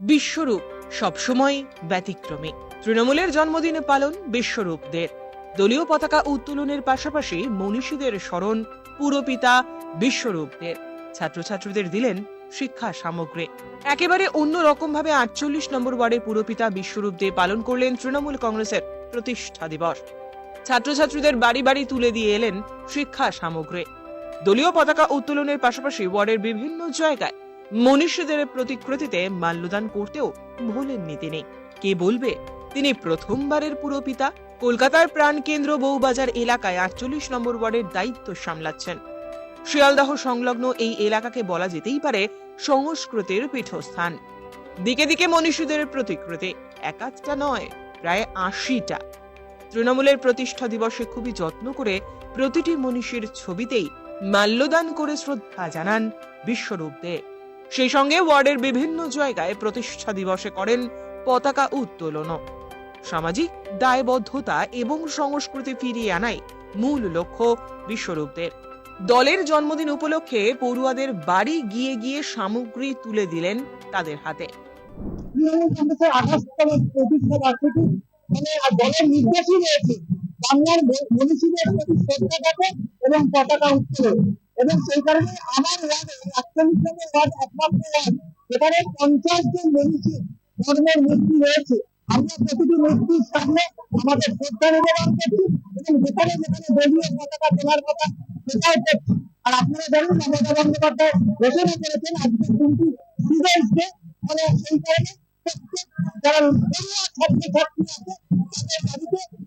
বিশ্বরূপ সবসময় ব্যতিক্রমী। তৃণমূলের জন্মদিনে পালন বিশ্বরূপদের। দলীয় পতাকা উত্তোলনের পাশাপাশি মনীষীদের স্মরণ পুরপিতা বিশ্বরূপদের। ছাত্রছাত্রীদের দিলেন শিক্ষা সামগ্রী। একেবারে অন্য রকম ভাবে আটচল্লিশ নম্বর ওয়ার্ডে পুরপিতা বিশ্বরূপ দে পালন করলেন তৃণমূল কংগ্রেসের প্রতিষ্ঠা দিবস। ছাত্রছাত্রীদের বাড়ি বাড়ি তুলে দিয়ে এলেন শিক্ষা সামগ্রী। দলীয় পতাকা উত্তোলনের পাশাপাশি ওয়ার্ডের বিভিন্ন জায়গায় মনীষীদের প্রতিকৃতিতে মাল্যদান করতেও ভোলেননি তিনি কে বলবে? তিনি প্রথমবারের পুরপিতা কলকাতার প্রাণকেন্দ্র বউবাজার এলাকায় আটচল্লিশ নম্বর ওয়ার্ডের দায়িত্ব সামলাচ্ছেন। শিয়ালদাহ সংলগ্ন এই এলাকাকে বলা যেতেই পারে সংস্কৃতির পীঠস্থান। দিকে দিকে মনীষীদের প্রতিকৃতি একাধটা নয়, প্রায় আশিটা। তৃণমূলের প্রতিষ্ঠা দিবসে খুবই যত্ন করে প্রতিটি মনীষীর ছবিতেই মাল্যদান করে শ্রদ্ধা জানান বিশ্বরূপ দে। সেই সঙ্গে ওয়ার্ডের বিভিন্ন জায়গায় প্রতিষ্ঠা দিবসে করেন পতাকা উত্তোলন সামাজিক দায়বদ্ধতা এবং সংস্কৃতি ফিরিয়ে আনাই মূল লক্ষ্য বিশ্বরূপদের। দলের জন্মদিন উপলক্ষে পড়ুয়াদের বাড়ি গিয়ে গিয়ে সামগ্রী তুলে দিলেন তাদের হাতে। এবং পতাকা উত্তোলন। এবং সেই কারণে আমার ওয়ার্ড একচল্লিশ ওয়ার্ড একমাত্র এখানে পঞ্চাশ জন মনীষী ধর্মের মূর্তি রয়েছে। আমরা প্রতিটি মূর্তির সামনে আমাদের শ্রদ্ধা নিবেদন করছি এবং যেখানে যেখানে দলীয় পতাকা তোলার কথা সেটাও করছি। আর আপনারা জানেন, মমতা বন্দ্যোপাধ্যায় ঘোষণা করেছেন আজকে কিন্তু স্টুডেন্টসকে সেই কারণে প্রত্যেক আছে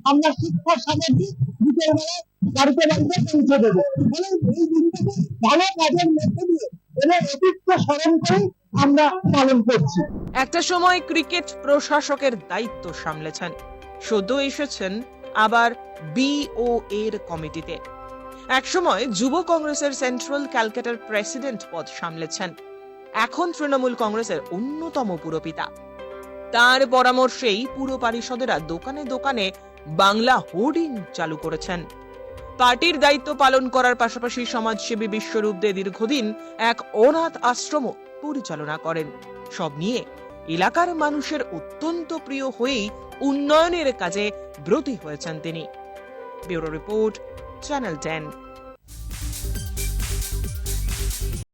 আমরা শিক্ষা সামগ্রী বিকেল বেলায় বাড়িতে বাড়িতে পৌঁছে দেবো। ফলে এই দিনটাকে ভালো কাজের মধ্যে দিয়ে একটা সময় ক্রিকেট প্রশাসকের দায়িত্ব সামলেছেন। সদ্য এসেছেন আবার বিও এর কমিটিতে। একসময় যুব কংগ্রেসের সেন্ট্রাল ক্যালকাটার প্রেসিডেন্ট পদ সামলেছেন। এখন তৃণমূল কংগ্রেসের অন্যতম পুরপিতা। তার পরামর্শেই পুর পারিষদেরা দোকানে দোকানে বাংলা হোর্ডিং চালু করেছেন। পার্টির দায়িত্ব পালন করার পাশাপাশি সমাজসেবী বিশ্বরূপ দে দীর্ঘদিন এক অনাথ আশ্রম পরিচালনা করেন। সব নিয়ে এলাকার মানুষের অত্যন্ত প্রিয় হয়েই উন্নয়নের কাজে ব্রতী হয়েছেন তিনি। Bureau report, channel ten.